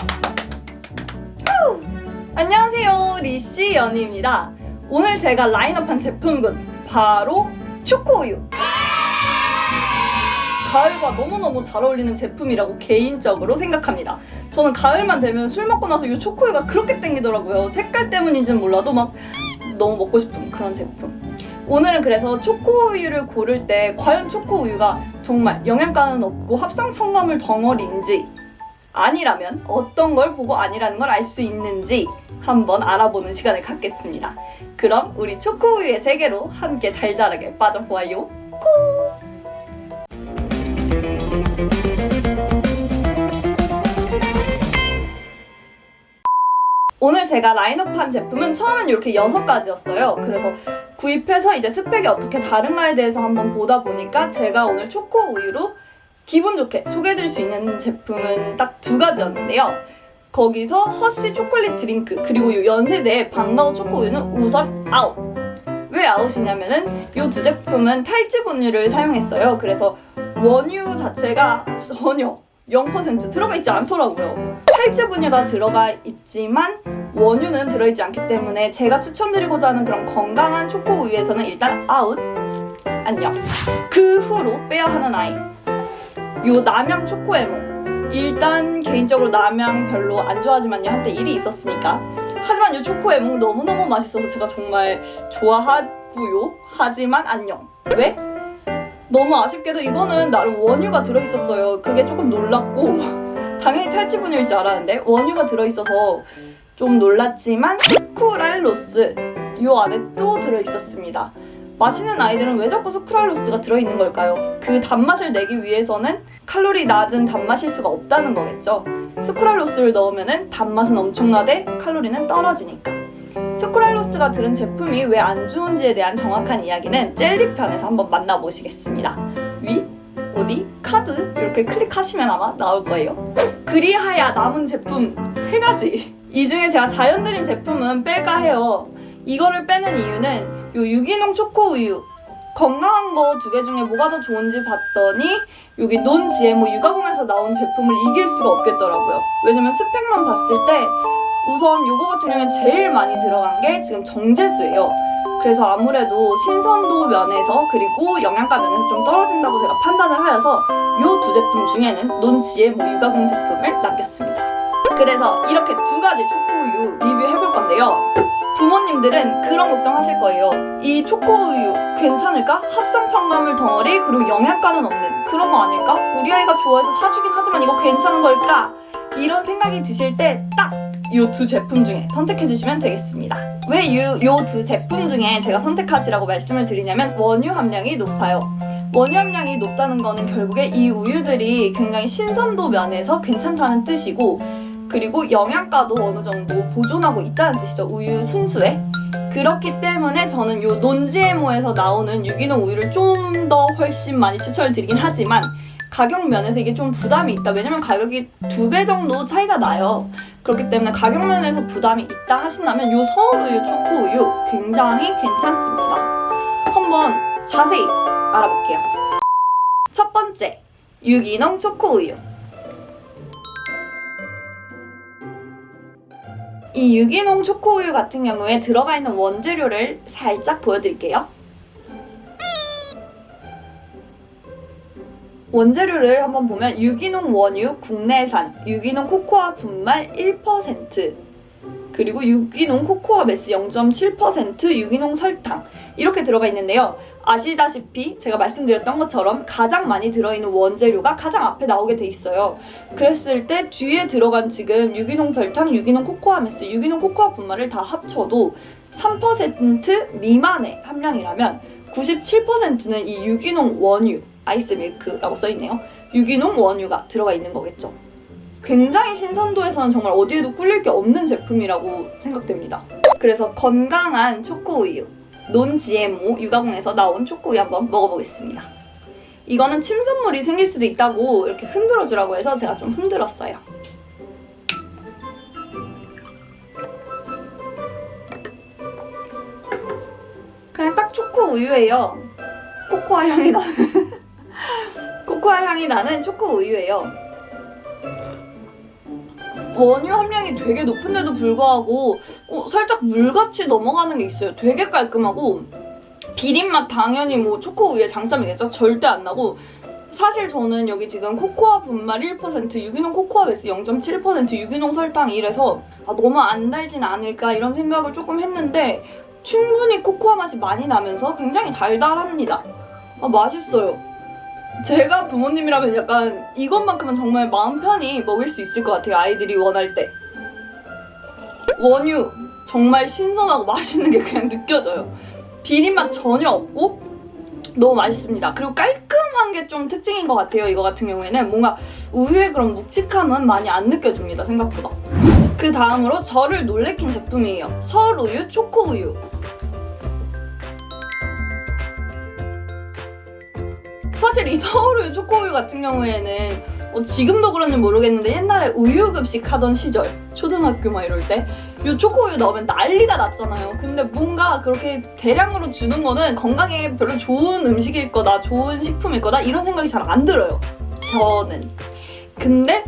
후! 안녕하세요. 리씨 연희입니다. 오늘 제가 라인업한 제품군 바로 초코우유. 가을과 너무너무 잘 어울리는 제품이라고 개인적으로 생각합니다. 저는 가을만 되면 술 먹고 나서 이 초코우유가 그렇게 땡기더라고요. 색깔 때문인지는 몰라도 막 너무 먹고 싶은 그런 제품. 오늘은 그래서 초코우유를 고를 때 과연 초코우유가 정말 영양가는 없고 합성 첨가물 덩어리인지 아니라면 어떤 걸 보고 아니라는 걸 알 수 있는지 한번 알아보는 시간을 갖겠습니다. 그럼 우리 초코우유의 세계로 함께 달달하게 빠져보아요. 고! 오늘 제가 라인업한 제품은 처음엔 이렇게 여섯 가지였어요. 그래서 구입해서 이제 스펙이 어떻게 다른가에 대해서 한번 보다 보니까 제가 오늘 초코 우유로 기분 좋게 소개해드릴 수 있는 제품은 딱 두 가지였는데요. 거기서 허쉬 초콜릿 드링크 그리고 이 연세대의 반가워 초코 우유는 우선 아웃. 왜 아웃이냐면은 이두 제품은 탈지 분유를 사용했어요. 그래서 원유 자체가 전혀 0% 들어가 있지 않더라고요. 탈지 분유가 들어가 있지만 원유는 들어있지 않기 때문에 제가 추천드리고자 하는 그런 건강한 초코 우유에서는 일단 아웃. 안녕. 그 후로 빼야 하는 아이. 요 남양 초코에몽. 일단 개인적으로 남양 별로 안 좋아하지만요 한때 일이 있었으니까. 하지만 요 초코 에몽 너무너무 맛있어서 제가 정말 좋아하고요. 하지만 안녕. 왜? 너무 아쉽게도 이거는 나름 원유가 들어있었어요. 그게 조금 놀랐고 당연히 탈지 분유일 줄 알았는데 원유가 들어있어서 좀 놀랐지만 스쿠랄로스 요 안에 또 들어있었습니다. 마시는 아이들은 왜 자꾸 스쿠랄로스가 들어있는 걸까요? 그 단맛을 내기 위해서는 칼로리 낮은 단맛일 수가 없다는 거겠죠. 스쿠랄로스를 넣으면 단맛은 엄청나되 칼로리는 떨어지니까. 스쿠랄로스가 들은 제품이 왜 안 좋은지에 대한 정확한 이야기는 젤리 편에서 한번 만나보시겠습니다. 위, 어디, 카드 이렇게 클릭하시면 아마 나올 거예요. 그리하여 남은 제품 세 가지. 이 중에 제가 자연 드림 제품은 뺄까 해요. 이거를 빼는 이유는 요 유기농 초코 우유 건강한 거 두 개 중에 뭐가 더 좋은지 봤더니 여기 논 GMO 육아공에서 나온 제품을 이길 수가 없겠더라고요. 왜냐면 스펙만 봤을 때 우선 요거 같은 경우는 제일 많이 들어간 게 지금 정제수예요. 그래서 아무래도 신선도 면에서 그리고 영양가 면에서 좀 떨어진다고 제가 판단을 하여서 요 두 제품 중에는 논 GMO 육아공 제품을 남겼습니다. 그래서 이렇게 두 가지 초코우유 리뷰해볼 건데요. 부모님들은 그런 걱정하실 거예요. 이 초코우유 괜찮을까? 합성 첨가물 덩어리 그리고 영양가는 없는 그런 거 아닐까? 우리 아이가 좋아해서 사주긴 하지만 이거 괜찮은 걸까? 이런 생각이 드실 때 딱 이 두 제품 중에 선택해 주시면 되겠습니다. 왜이두 제품 중에 제가 선택하시라고 말씀을 드리냐면 원유 함량이 높아요. 원유 함량이 높다는 거는 결국에 이 우유들이 굉장히 신선도 면에서 괜찮다는 뜻이고 그리고 영양가도 어느 정도 보존하고 있다는 뜻이죠. 우유 순수에. 그렇기 때문에 저는 요 논지에모에서 나오는 유기농 우유를 좀 더 훨씬 많이 추천을 드리긴 하지만 가격 면에서 이게 좀 부담이 있다. 왜냐면 가격이 두 배 정도 차이가 나요. 그렇기 때문에 가격 면에서 부담이 있다 하신다면 요 서울우유 초코우유 굉장히 괜찮습니다. 한번 자세히 알아볼게요. 첫 번째, 유기농 초코우유. 이 유기농 초코우유 같은 경우에 들어가 있는 원재료를 살짝 보여드릴게요. 원재료를 한번 보면 유기농 원유 국내산, 유기농 코코아 분말 1%, 그리고 유기농 코코아 메스 0.7%, 유기농 설탕 이렇게 들어가 있는데요. 아시다시피 제가 말씀드렸던 것처럼 가장 많이 들어있는 원재료가 가장 앞에 나오게 돼 있어요. 그랬을 때 뒤에 들어간 지금 유기농 설탕, 유기농 코코아 메스, 유기농 코코아 분말을 다 합쳐도 3% 미만의 함량이라면 97%는 이 유기농 원유, 아이스 밀크라고 써 있네요. 유기농 원유가 들어가 있는 거겠죠. 굉장히 신선도에서는 정말 어디에도 꿀릴 게 없는 제품이라고 생각됩니다. 그래서 건강한 초코우유, 논 GMO 육아공에서 나온 초코우유 한번 먹어보겠습니다. 이거는 침전물이 생길 수도 있다고 이렇게 흔들어 주라고 해서 제가 좀 흔들었어요. 그냥 딱 초코 우유예요. 코코아 향이 나는 코코아 향이 나는 초코 우유예요. 원유 함량이 되게 높은데도 불구하고 어, 살짝 물같이 넘어가는 게 있어요. 되게 깔끔하고 비린맛 당연히 뭐 초코 우유의 장점이겠죠. 절대 안 나고 사실 저는 여기 지금 코코아 분말 1%, 유기농 코코아 베스 0.7%, 유기농 설탕 1에서 아, 너무 안 달진 않을까 이런 생각을 조금 했는데 충분히 코코아 맛이 많이 나면서 굉장히 달달합니다. 아, 맛있어요. 제가 부모님이라면 약간 이것만큼은 정말 마음 편히 먹을 수 있을 것 같아요. 아이들이 원할 때. 원유 정말 신선하고 맛있는 게 그냥 느껴져요. 비린맛 전혀 없고 너무 맛있습니다. 그리고 깔끔한 게 좀 특징인 것 같아요. 이거 같은 경우에는 뭔가 우유의 그런 묵직함은 많이 안 느껴집니다. 생각보다. 그 다음으로 저를 놀래킨 제품이에요. 설우유 초코우유. 사실 이 서울우유 초코우유 같은 경우에는 어, 지금도 그런지 모르겠는데 옛날에 우유급식 하던 시절 초등학교 막 이럴 때 이 초코우유 넣으면 난리가 났잖아요. 근데 뭔가 그렇게 대량으로 주는 거는 건강에 별로 좋은 음식일 거다 좋은 식품일 거다 이런 생각이 잘 안 들어요. 저는. 근데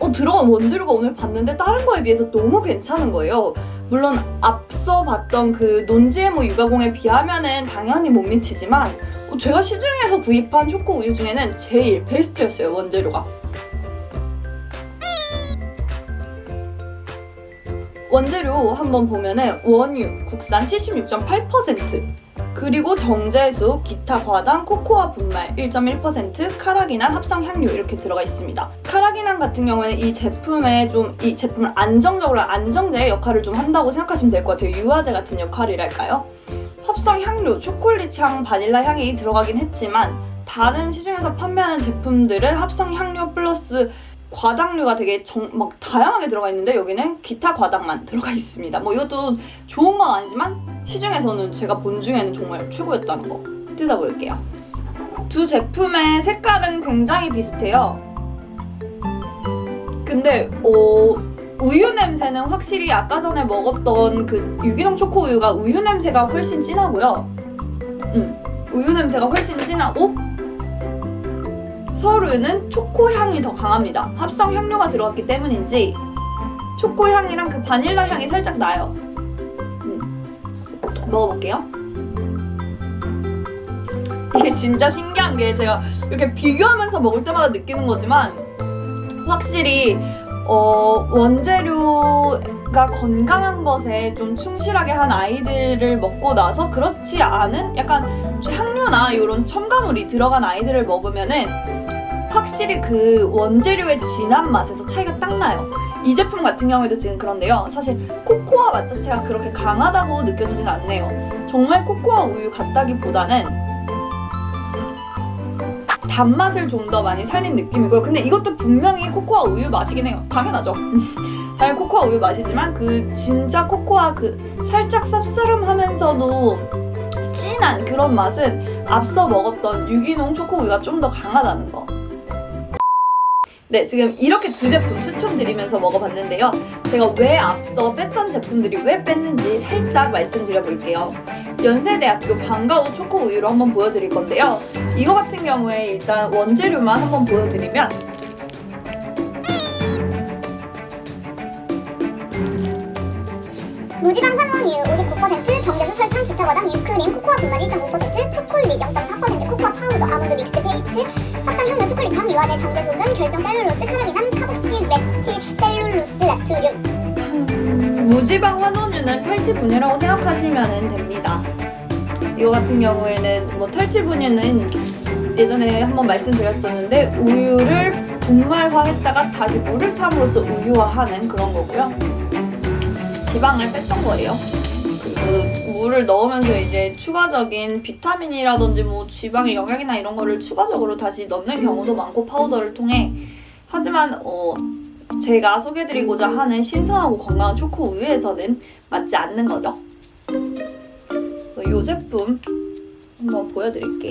어, 들어간 원재료가 오늘 봤는데 다른 거에 비해서 너무 괜찮은 거예요 물론 앞서 봤던 그 논지에모 육아공에 비하면은 당연히 못 미치지만 어, 제가 시중에서 구입한 초코 우유 중에는 제일 베스트였어요 원재료가. 원재료 한번 보면은 원유 국산 76.8% 그리고 정제수, 기타 과당, 코코아 분말 1.1%, 카라기난, 합성 향료 이렇게 들어가 있습니다. 카라기난 같은 경우에는 이 제품에 좀 이 제품을 안정적으로 안정제의 역할을 좀 한다고 생각하시면 될 것 같아요. 유화제 같은 역할이랄까요? 합성 향료, 초콜릿 향, 바닐라 향이 들어가긴 했지만 다른 시중에서 판매하는 제품들은 합성 향료 플러스 과당류가 되게 정, 막 다양하게 들어가 있는데 여기는 기타 과당만 들어가 있습니다. 뭐 이것도 좋은 건 아니지만 시중에서는 제가 본 중에는 정말 최고였다는 거 뜯어볼게요. 두 제품의 색깔은 굉장히 비슷해요. 근데 어, 우유 냄새는 확실히 아까 전에 먹었던 그 유기농 초코 우유가 우유 냄새가 훨씬 진하고요. 음, 우유 냄새가 훨씬 진하고 서울우유는 초코 향이 더 강합니다. 합성 향료가 들어갔기 때문인지 초코 향이랑 그 바닐라 향이 살짝 나요. 음, 먹어볼게요. 이게 진짜 신기한 게 제가 이렇게 비교하면서 먹을 때마다 느끼는 거지만 확실히 어, 원재료가 건강한 것에 좀 충실하게 한 아이들을 먹고 나서 그렇지 않은 약간 향료나 이런 첨가물이 들어간 아이들을 먹으면은 확실히 그 원재료의 진한 맛에서 차이가 딱 나요. 이 제품 같은 경우에도 지금 그런데요. 사실 코코아 맛 자체가 그렇게 강하다고 느껴지진 않네요. 정말 코코아 우유 같다기보다는 단맛을 좀 더 많이 살린 느낌이고요. 근데 이것도 분명히 코코아 우유 맛이긴 해요. 당연하죠. 당연히 코코아 우유 맛이지만 그 진짜 코코아 그 살짝 쌉싸름하면서도 진한 그런 맛은 앞서 먹었던 유기농 초코 우유가 좀 더 강하다는 거. 네, 지금 이렇게 두 제품 추천드리면서 먹어봤는데요. 제가 왜 앞서 뺐던 제품들이 왜 뺐는지 살짝 말씀드려 볼게요. 연세대학교 방과후 초코 우유로 한번 보여드릴 건데요. 이거 같은 경우에 일단 원재료만 한번 보여드리면 무지방 환원유 59%, 정제수 설탕, 기타 과당, 유크림, 코코아 분말 1.5%, 초콜릿 0.4%, 코코아 파우더, 아몬드 믹스 페이스트, 합성 향료 초콜릿 장, 유화제, 정제 소금, 결정 셀룰로스, 카라비남, 카복시, 메틸, 셀룰로스, 나트륨. 무지방 환원유는 탈취 분유라고 생각하시면 됩니다. 이거 같은 경우에는 뭐 탈취 분유는 예전에 한번 말씀드렸었는데 우유를 분말화했다가 다시 물을 탐으로써 우유화하는 그런 거고요. 지방을 뺐던 거예요. 그리고 물을 넣으면서 이제 추가적인 비타민이라든지 뭐 지방의 영양이나 이런 거를 추가적으로 다시 넣는 경우도 많고 파우더를 통해 하지만 어 제가 소개드리고자 하는 신선하고 건강한 초코 우유에서는 맞지 않는 거죠. 이 제품 한번 보여드릴게요.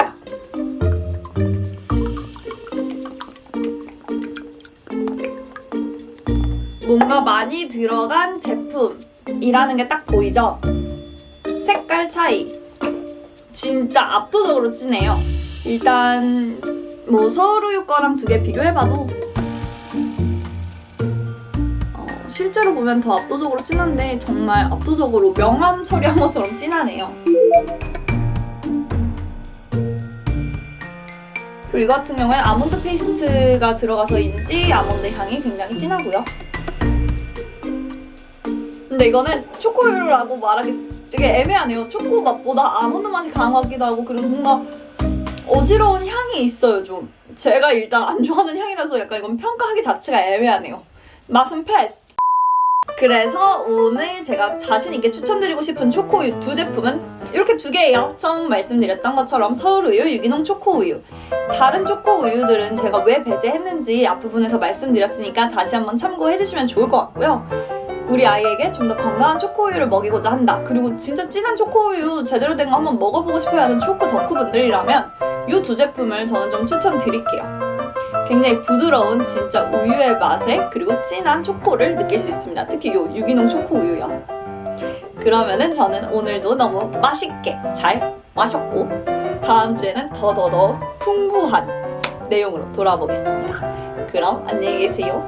뭔가 많이 들어간 제품이라는 게 딱 보이죠? 색깔 차이. 진짜 압도적으로 진해요. 일단 뭐 서울우유 거랑 두 개 비교해봐도 어, 실제로 보면 더 압도적으로 진한데 정말 압도적으로 명암 처리한 것처럼 진하네요. 그리고 이 같은 경우엔 아몬드 페이스트가 들어가서인지 아몬드 향이 굉장히 진하고요. 근데 이거는 초코우유라고 말하기 되게 애매하네요. 초코 맛보다 아몬드 맛이 같기도 하고 그리고 뭔가 어지러운 향이 있어요 좀. 제가 일단 안 좋아하는 향이라서 약간 이건 평가하기 자체가 애매하네요. 맛은 패스. 그래서 오늘 제가 자신 있게 추천드리고 싶은 초코우유 두 제품은 이렇게 두 개예요. 처음 말씀드렸던 것처럼 서울우유, 유기농 초코우유. 다른 초코우유들은 제가 왜 배제했는지 앞부분에서 말씀드렸으니까 다시 한번 참고해주시면 좋을 것 같고요. 우리 아이에게 좀 더 건강한 초코우유를 먹이고자 한다. 그리고 진짜 진한 초코우유 제대로 된 거 한번 먹어보고 싶어야 하는 초코 덕후분들이라면 이 두 제품을 저는 좀 추천드릴게요. 굉장히 부드러운 진짜 우유의 맛에 그리고 진한 초코를 느낄 수 있습니다. 특히 이 유기농 초코 우유요. 그러면은 저는 오늘도 너무 맛있게 잘 마셨고 다음 주에는 더더더 풍부한 내용으로 돌아보겠습니다. 그럼 안녕히 계세요.